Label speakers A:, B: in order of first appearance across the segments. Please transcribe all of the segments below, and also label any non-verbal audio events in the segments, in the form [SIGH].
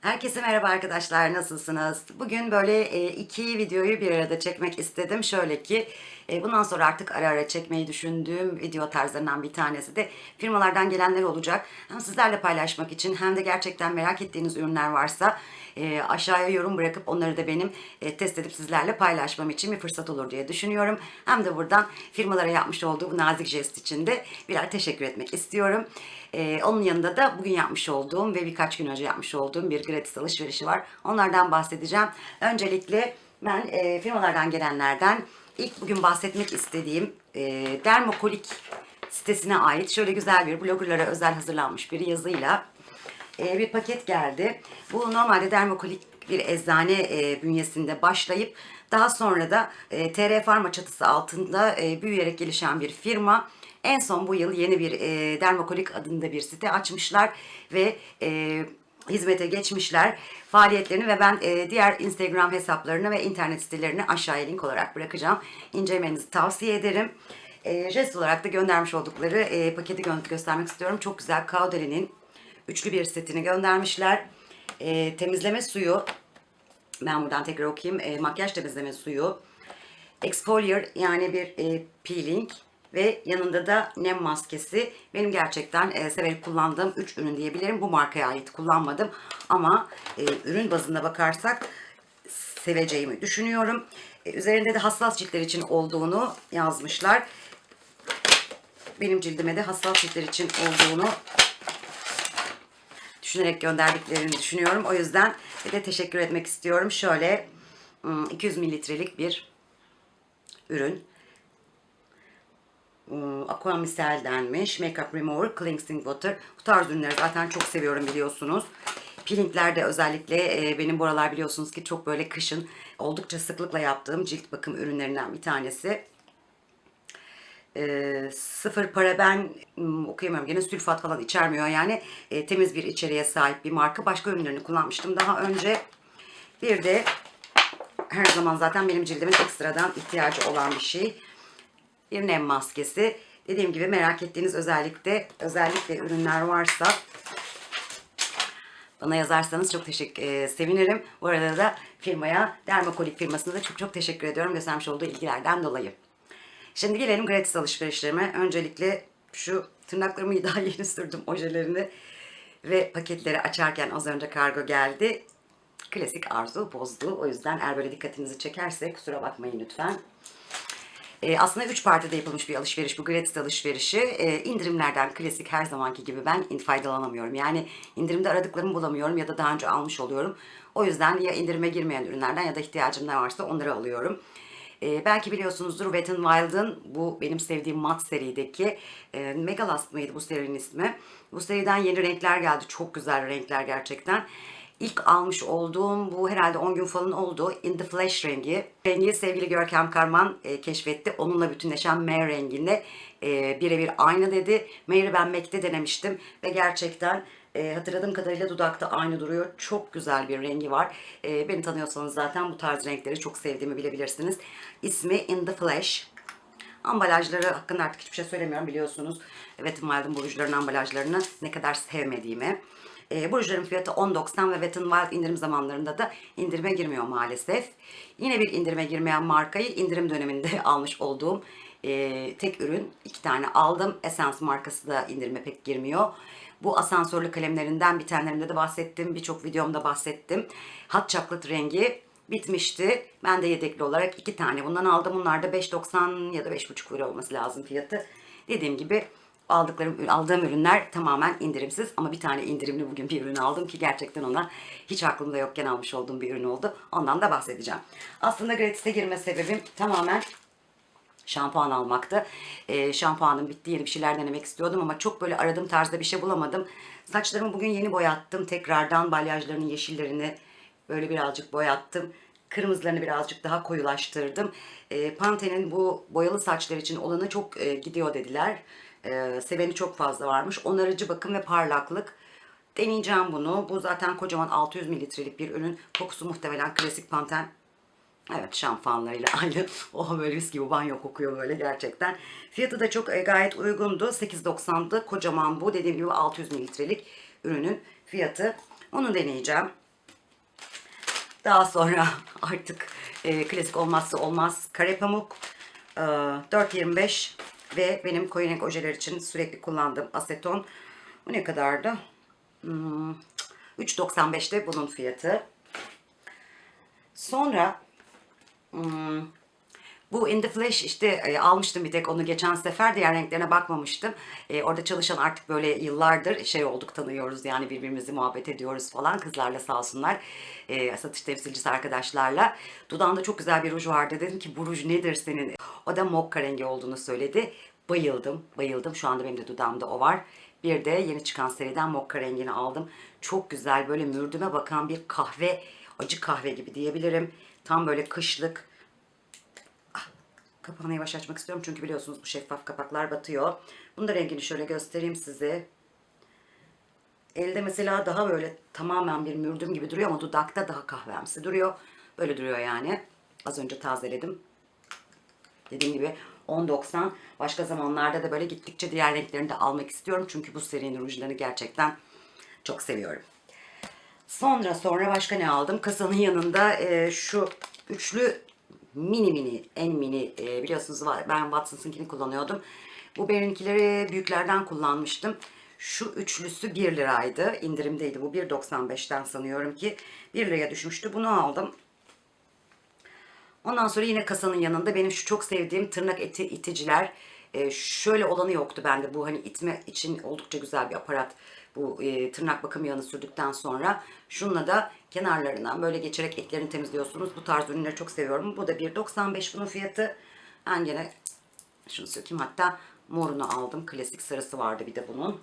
A: Herkese merhaba arkadaşlar nasılsınız? Bugün böyle e, iki videoyu bir arada çekmek istedim. Şöyle ki e, bundan sonra artık ara ara çekmeyi düşündüğüm video tarzlarından bir tanesi de firmalardan gelenler olacak. Hem sizlerle paylaşmak için hem de gerçekten merak ettiğiniz ürünler varsa e, aşağıya yorum bırakıp onları da benim e, test edip sizlerle paylaşmam için bir fırsat olur diye düşünüyorum. Hem de buradan firmalara yapmış olduğu bu nazik jest için de birer teşekkür etmek istiyorum. Ee, onun yanında da bugün yapmış olduğum ve birkaç gün önce yapmış olduğum bir gratis alışverişi var. Onlardan bahsedeceğim. Öncelikle ben e, firmalardan gelenlerden ilk bugün bahsetmek istediğim e, Dermokolik sitesine ait şöyle güzel bir bloggerlara özel hazırlanmış bir yazıyla e, bir paket geldi. Bu normalde Dermokolik bir eczane e, bünyesinde başlayıp daha sonra da e, TR Pharma çatısı altında e, büyüyerek gelişen bir firma. En son bu yıl yeni bir e, Dermokolik adında bir site açmışlar ve e, hizmete geçmişler faaliyetlerini ve ben e, diğer Instagram hesaplarını ve internet sitelerini aşağıya link olarak bırakacağım. İncelemenizi tavsiye ederim. E, jest olarak da göndermiş oldukları e, paketi gö- göstermek istiyorum. Çok güzel Caudary'nin üçlü bir setini göndermişler. E, temizleme suyu, ben buradan tekrar okuyayım. E, makyaj temizleme suyu, exfoliator yani bir e, peeling ve yanında da nem maskesi. Benim gerçekten e, severek kullandığım 3 ürün diyebilirim. Bu markaya ait kullanmadım ama e, ürün bazında bakarsak seveceğimi düşünüyorum. E, üzerinde de hassas ciltler için olduğunu yazmışlar. Benim cildime de hassas ciltler için olduğunu düşünerek gönderdiklerini düşünüyorum. O yüzden de teşekkür etmek istiyorum. Şöyle ım, 200 mililitrelik bir ürün. Im, Aqua Misel denmiş. Makeup Remover, Cleansing Water. Bu tarz ürünleri zaten çok seviyorum biliyorsunuz. Peelinglerde özellikle benim buralar biliyorsunuz ki çok böyle kışın oldukça sıklıkla yaptığım cilt bakım ürünlerinden bir tanesi. E, sıfır paraben okuyamıyorum gene sülfat falan içermiyor yani e, temiz bir içeriğe sahip bir marka. Başka ürünlerini kullanmıştım daha önce. Bir de her zaman zaten benim cildimin ekstradan ihtiyacı olan bir şey. Bir nem maskesi. Dediğim gibi merak ettiğiniz özellikle özellikle ürünler varsa bana yazarsanız çok teşekkür e, sevinirim. Bu arada da firmaya, Dermakolik firmasına da çok çok teşekkür ediyorum göstermiş olduğu ilgilerden dolayı. Şimdi gelelim gratis alışverişlerime. Öncelikle şu tırnaklarımı [LAUGHS] daha yeni sürdüm ojelerini ve paketleri açarken az önce kargo geldi. Klasik arzu bozdu. O yüzden eğer böyle dikkatinizi çekerse kusura bakmayın lütfen. E, aslında 3 partide yapılmış bir alışveriş bu gratis alışverişi. E, indirimlerden klasik her zamanki gibi ben faydalanamıyorum. Yani indirimde aradıklarımı bulamıyorum ya da daha önce almış oluyorum. O yüzden ya indirime girmeyen ürünlerden ya da ihtiyacım ne varsa onları alıyorum. E, belki biliyorsunuzdur Wet n Wild'ın bu benim sevdiğim mat serideki e, Megalast mıydı bu serinin ismi? Bu seriden yeni renkler geldi. Çok güzel renkler gerçekten. İlk almış olduğum bu herhalde 10 gün falan oldu. In the Flash rengi. Rengi sevgili Görkem Karman e, keşfetti. Onunla bütünleşen mare renginde e, birebir aynı dedi. Mare'i ben MAC'te denemiştim ve gerçekten e, hatırladığım kadarıyla dudakta aynı duruyor. Çok güzel bir rengi var. E, beni tanıyorsanız zaten bu tarz renkleri çok sevdiğimi bilebilirsiniz. İsmi In the Flash. Ambalajları hakkında artık hiçbir şey söylemiyorum biliyorsunuz. Wet n Wild'ın bu rujların ambalajlarını ne kadar sevmediğimi. E, bu rujların fiyatı 10.90 ve Wet n Wild indirim zamanlarında da indirime girmiyor maalesef. Yine bir indirime girmeyen markayı indirim döneminde [LAUGHS] almış olduğum e, tek ürün. iki tane aldım. Essence markası da indirime pek girmiyor. Bu asansörlü kalemlerinden bir tanelerinde de bahsettim. Birçok videomda bahsettim. Hot chocolate rengi bitmişti. Ben de yedekli olarak iki tane bundan aldım. Bunlar da 5.90 ya da 5.5 lira olması lazım fiyatı. Dediğim gibi aldıklarım aldığım ürünler tamamen indirimsiz ama bir tane indirimli bugün bir ürün aldım ki gerçekten ona hiç aklımda yokken almış olduğum bir ürün oldu. Ondan da bahsedeceğim. Aslında gratis'e girme sebebim tamamen şampuan almaktı. Ee, şampuanım bitti. Yeni bir şeyler denemek istiyordum ama çok böyle aradığım tarzda bir şey bulamadım. Saçlarımı bugün yeni boyattım. Tekrardan balyajlarının yeşillerini böyle birazcık boyattım. Kırmızılarını birazcık daha koyulaştırdım. Ee, Pantene'in bu boyalı saçlar için olanı çok e, gidiyor dediler. Ee, seveni çok fazla varmış. Onarıcı bakım ve parlaklık. Deneyeceğim bunu. Bu zaten kocaman 600 mililitrelik bir ürün. Kokusu muhtemelen klasik Panten Evet şampuanlarıyla [LAUGHS] aynı. Oh böyle mis gibi banyo kokuyor böyle gerçekten. Fiyatı da çok e, gayet uygundu. 8.90'dı. Kocaman bu. Dediğim gibi 600 mililitrelik ürünün fiyatı. Onu deneyeceğim. Daha sonra [LAUGHS] artık e, klasik olmazsa olmaz kare pamuk e, 4.25 ve benim koyu renk ojeler için sürekli kullandığım aseton. Bu ne kadardı? Hmm, 3.95'te bunun fiyatı. Sonra hmm, bu In The Flash işte e, almıştım bir tek onu geçen sefer diğer renklerine bakmamıştım. E, orada çalışan artık böyle yıllardır şey olduk tanıyoruz yani birbirimizi muhabbet ediyoruz falan kızlarla sağ olsunlar. E, satış temsilcisi arkadaşlarla. Dudağında çok güzel bir ruj vardı. Dedim ki bu ruj nedir senin? O da mokka rengi olduğunu söyledi. Bayıldım, bayıldım. Şu anda benim de dudağımda o var. Bir de yeni çıkan seriden mokka rengini aldım. Çok güzel böyle mürdüme bakan bir kahve, acı kahve gibi diyebilirim. Tam böyle kışlık Kapağını yavaş açmak istiyorum çünkü biliyorsunuz bu şeffaf kapaklar batıyor. Bunun da rengini şöyle göstereyim size. Elde mesela daha böyle tamamen bir mürdüm gibi duruyor ama dudakta daha kahvemsi duruyor. Böyle duruyor yani. Az önce tazeledim. Dediğim gibi 10.90. Başka zamanlarda da böyle gittikçe diğer renklerini de almak istiyorum. Çünkü bu serinin rujlarını gerçekten çok seviyorum. Sonra sonra başka ne aldım? Kasanın yanında e, şu üçlü mini mini en mini e, biliyorsunuz ben Watsons'ınkini kullanıyordum. Bu benimkileri büyüklerden kullanmıştım. Şu üçlüsü 1 liraydı. indirimdeydi bu 1.95'ten sanıyorum ki 1 liraya düşmüştü. Bunu aldım. Ondan sonra yine kasanın yanında benim şu çok sevdiğim tırnak eti iticiler. e, şöyle olanı yoktu bende. Bu hani itme için oldukça güzel bir aparat. Bu e, tırnak bakım yağını sürdükten sonra şununla da kenarlarından böyle geçerek etlerini temizliyorsunuz. Bu tarz ürünleri çok seviyorum. Bu da 1.95 bunun fiyatı. Ben gene şunu sökeyim hatta morunu aldım. Klasik sarısı vardı bir de bunun.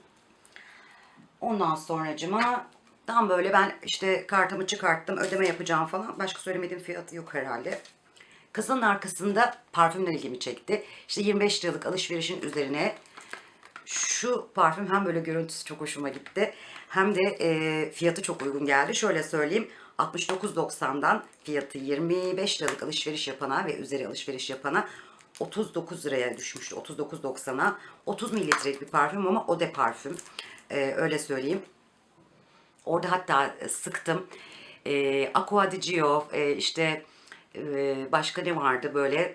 A: Ondan sonracıma tam böyle ben işte kartımı çıkarttım ödeme yapacağım falan. Başka söylemediğim fiyatı yok herhalde. Kasanın arkasında parfümler ilgimi çekti. İşte 25 liralık alışverişin üzerine şu parfüm hem böyle görüntüsü çok hoşuma gitti. Hem de e, fiyatı çok uygun geldi. Şöyle söyleyeyim. 69.90'dan fiyatı 25 liralık alışveriş yapana ve üzeri alışveriş yapana 39 liraya düşmüştü. 39.90'a 30 mililitrelik bir parfüm ama o de parfüm. E, öyle söyleyeyim. Orada hatta sıktım. E, Aqua di Gio, e, işte e, başka ne vardı böyle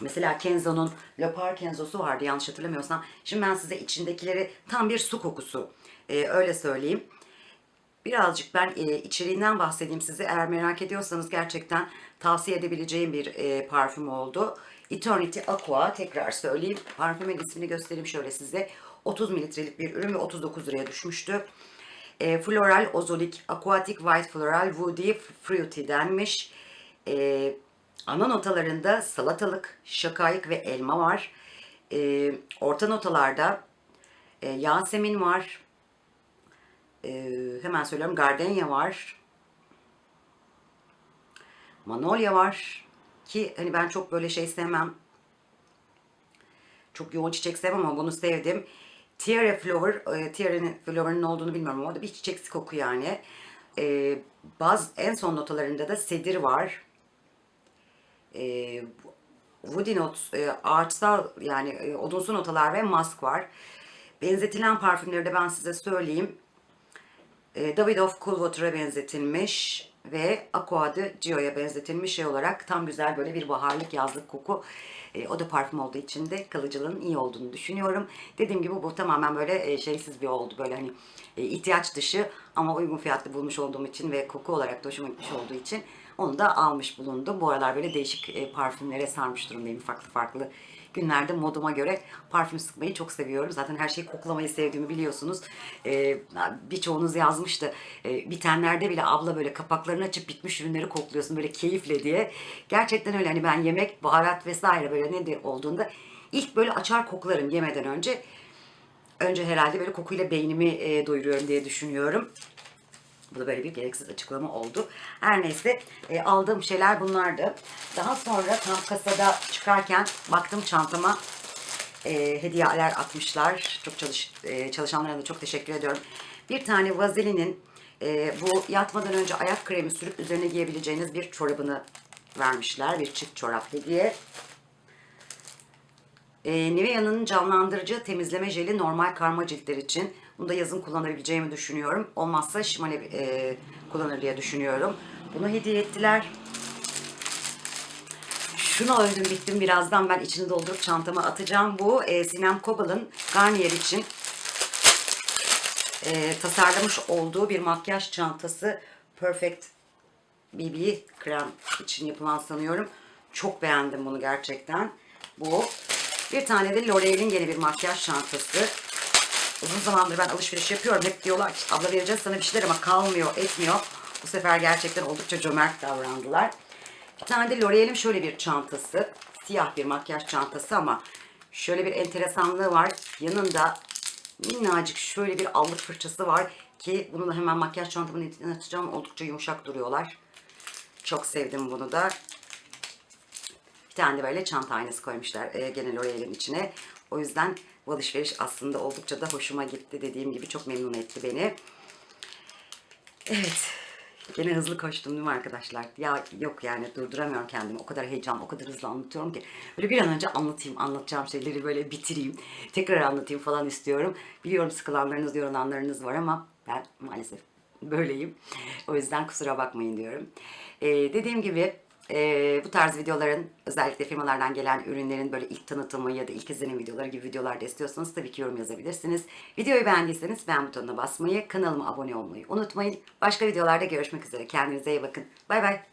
A: Mesela Kenzo'nun Leopard Kenzo'su vardı yanlış hatırlamıyorsam. Şimdi ben size içindekileri tam bir su kokusu. e, öyle söyleyeyim. Birazcık ben e, içeriğinden bahsedeyim size. Eğer merak ediyorsanız gerçekten tavsiye edebileceğim bir e, parfüm oldu. Eternity Aqua tekrar söyleyeyim. Parfümün ismini göstereyim şöyle size. 30 mililitrelik bir ürün ve 39 liraya düşmüştü. E, floral Ozolik Aquatic White Floral Woody Fruity denmiş. E, ana notalarında salatalık, şakayık ve elma var. E, orta notalarda e, Yasemin var. E, hemen söylüyorum Gardenia var. Manolya var. Ki hani ben çok böyle şey sevmem. Çok yoğun çiçek sevmem ama bunu sevdim. Tiara Flower, e, Tiara'nın Flower'ın olduğunu bilmiyorum ama bir çiçeksi koku yani. E, bazı en son notalarında da sedir var. E, Woody Notes, e, ağaçsal yani e, odunsu notalar ve mask var. Benzetilen parfümleri de ben size söyleyeyim. E, Davidoff Cool Water'a benzetilmiş ve Aqua de Gio'ya benzetilmiş şey olarak tam güzel böyle bir baharlık yazlık koku. E, o da parfüm olduğu için de kalıcılığının iyi olduğunu düşünüyorum. Dediğim gibi bu tamamen böyle e, şeysiz bir oldu. Böyle hani e, ihtiyaç dışı ama uygun fiyatlı bulmuş olduğum için ve koku olarak da hoşuma gitmiş olduğu için onu da almış bulundum. Bu aralar böyle değişik e, parfümlere sarmış durumdayım farklı farklı günlerde moduma göre parfüm sıkmayı çok seviyorum. Zaten her şeyi koklamayı sevdiğimi biliyorsunuz. Ee, birçoğunuz yazmıştı. Ee, bitenlerde bile abla böyle kapaklarını açıp bitmiş ürünleri kokluyorsun böyle keyifle diye. Gerçekten öyle hani ben yemek, baharat vesaire böyle ne de olduğunda ilk böyle açar koklarım yemeden önce. Önce herhalde böyle kokuyla beynimi e, doyuruyorum diye düşünüyorum. Bu da böyle bir gereksiz açıklama oldu. Her neyse e, aldığım şeyler bunlardı. Daha sonra tam kasada çıkarken baktım çantama e, hediyeler atmışlar. Çok çalış, e, çalışanlara da çok teşekkür ediyorum. Bir tane Vaselin'in e, bu yatmadan önce ayak kremi sürüp üzerine giyebileceğiniz bir çorabını vermişler. Bir çift çorap hediye. E, Nivea'nın canlandırıcı temizleme jeli normal karma ciltler için. Bunu da yazın kullanabileceğimi düşünüyorum. Olmazsa Shimane e, kullanır diye düşünüyorum. Bunu hediye ettiler. Şunu öldüm bittim birazdan ben içini doldurup çantama atacağım. Bu e, Sinem Kobal'ın Garnier için e, tasarlamış olduğu bir makyaj çantası. Perfect BB krem için yapılan sanıyorum. Çok beğendim bunu gerçekten. Bu. Bir tane de L'Oreal'in yeni bir makyaj çantası. Uzun zamandır ben alışveriş yapıyorum. Hep diyorlar ki abla vereceğiz sana bir şeyler ama kalmıyor, etmiyor. Bu sefer gerçekten oldukça cömert davrandılar. Bir tane de L'Oreal'in şöyle bir çantası. Siyah bir makyaj çantası ama şöyle bir enteresanlığı var. Yanında minnacık şöyle bir allık fırçası var ki bunu da hemen makyaj çantamın içine atacağım. Oldukça yumuşak duruyorlar. Çok sevdim bunu da. Bir tane de böyle çanta aynası koymuşlar e, gene L'Oreal'in içine. O yüzden bu alışveriş aslında oldukça da hoşuma gitti. Dediğim gibi çok memnun etti beni. Evet. Gene hızlı koştum değil mi arkadaşlar? Ya yok yani durduramıyorum kendimi. O kadar heyecan, o kadar hızlı anlatıyorum ki. Böyle bir an önce anlatayım, anlatacağım şeyleri böyle bitireyim. Tekrar anlatayım falan istiyorum. Biliyorum sıkılanlarınız, yorulanlarınız var ama ben maalesef böyleyim. O yüzden kusura bakmayın diyorum. Ee, dediğim gibi e, bu tarz videoların özellikle firmalardan gelen ürünlerin böyle ilk tanıtımı ya da ilk izlenim videoları gibi videolar da istiyorsanız tabii ki yorum yazabilirsiniz. Videoyu beğendiyseniz beğen butonuna basmayı, kanalıma abone olmayı unutmayın. Başka videolarda görüşmek üzere. Kendinize iyi bakın. Bay bay.